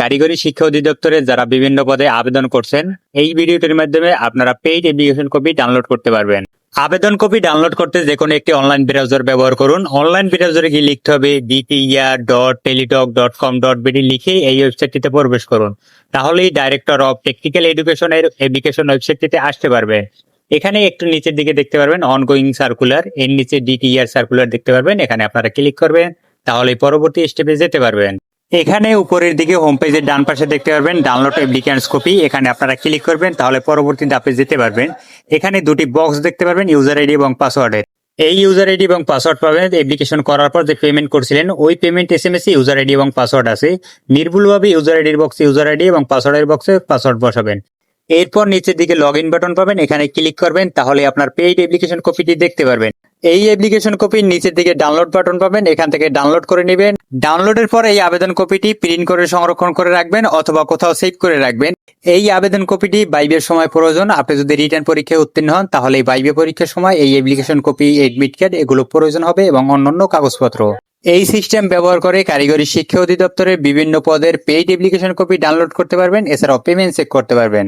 কারিগরি শিক্ষা অধিদপ্তরে যারা বিভিন্ন পদে আবেদন করছেন, এই ভিডিওটির মাধ্যমে আপনারা পেইড অ্যাপ্লিকেশন কপি ডাউনলোড করতে পারবেন। আবেদন কপি ডাউনলোড করতে যে কোনো একটি অনলাইন ব্রাউজার ব্যবহার করুন। অনলাইন ব্রাউজারে গিয়ে লিখতে হবে BPER dot teletalk dot com dot BD লিখে এই ওয়েবসাইটটিতে প্রবেশ করুন। তাহলেই ডাইরেক্টর অফ টেকনিক্যাল এডুকেশনের অ্যাপ্লিকেশন ওয়েবসাইটটিতে আসতে পারবে। এখানে একটু নিচের দিকে দেখতে পারবেন অনগোয়িং সার্কুলার এর নিচে ডিটিআর সার্কুলার দেখতে পারবেন। এখানে আপনারা ক্লিক করবেন তাহলে পরবর্তী স্টেপে যেতে পারবেন। এখানে উপরের দিকে হোম পেজের ডান পাশে দেখতে পারবেন ডাউনলোড অ্যাপ্লিকেন্স কপি এখানে আপনারা ক্লিক করবেন, তাহলে পরবর্তী ধাপে যেতে পারবেন। এখানে দুটি বক্স দেখতে পারবেন ইউজার আইডি এবং পাসওয়ার্ডের এই ইউজার আইডি এবং পাসওয়ার্ড পাবেন অ্যাপ্লিকেশন করার পর যে পেমেন্ট করছিলেন, ওই payment S M S user ID এবং পাসওয়ার্ড আছে। নির্ভুলভাবে ইউজার আইডির বক্সে ইউজার আইডি এবং পাসওয়ার্ডের বক্সে পাসওয়ার্ড বসাবেন। এরপর নিচের দিকে লগ ইন বাটন পাবেন, এখানে ক্লিক করবেন, তাহলে আপনার পেইড অ্যাপ্লিকেশন কপিটি দেখতে পারবেন। এই অ্যাপ্লিকেশন কপির নিচের দিকে ডাউনলোড বাটন পাবেন, এখান থেকে ডাউনলোড করে নেবেন। ডাউনলোডের পর এই আবেদন কপিটি প্রিন্ট করে সংরক্ষণ করে রাখবেন অথবা কোথাও সেভ করে রাখবেন। এই আবেদন কপিটি বাইবের সময় প্রয়োজন, আপনি যদি রিটার্ন পরীক্ষায় উত্তীর্ণ হন, তাহলে এই বাইবে পরীক্ষার সময় এই অ্যাপ্লিকেশন কপি এডমিট কার্ড এগুলো প্রয়োজন হবে এবং অন্যান্য কাগজপত্র। এই সিস্টেম ব্যবহার করে কারিগরি শিক্ষা অধিদপ্তরের বিভিন্ন পদের পেইড অ্যাপ্লিকেশন কপি ডাউনলোড করতে পারবেন, এছাড়াও পেমেন্ট চেক করতে পারবেন।